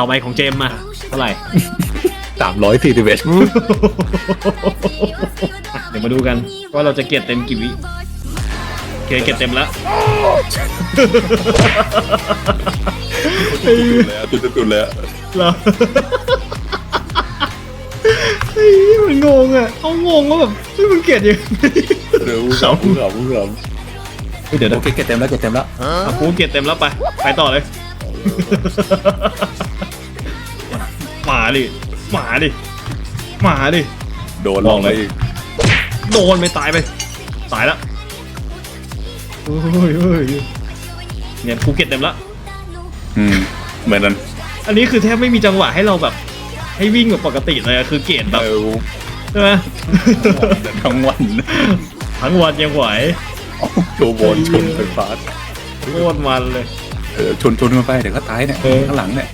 ต่อไปของเจมส์มาเท่าไหร่สามร้อยสี่สิบเอ็ดเดี๋ยวมาดูกันว่าเราจะเก็บเต็มกี่วิโอเคเก็บเต็มแล้วจุดจุดๆเลยอะเหรอเฮ้ยมันงงอะเขางงว่าแบบเฮ้ยมึงเกลียดยังไงเดี๋ยวขำขำขำขำเฮ้ยเดี๋ยวนะโอเคเก็บเต็มแล้วเก็บเต็มแล้วอะกูเกลียดเต็มแล้วไป ไปต่อเลยหมา ดิหมาดิหมาดิโดนลองเลยอีกโดนไปตายไปตายแล้วโอ้ยเฮ้ยเนี่ยกูเก็ตเต็มแล้วอืมเหมือนนั้นอันนี้คือแทบไม่มีจังหวะให้เราแบบ ให้วิ่งแบบปกติเลยอะคือเกตแบบเออใช่ไหมทั้งวันทั้งวันยังไหวโชว์บอลชนไฟฟ้าโคตรมันเลยเออชนชนกันไปเดี๋ยวก็ตายเนี่ยเออข้างหลังเนี่ย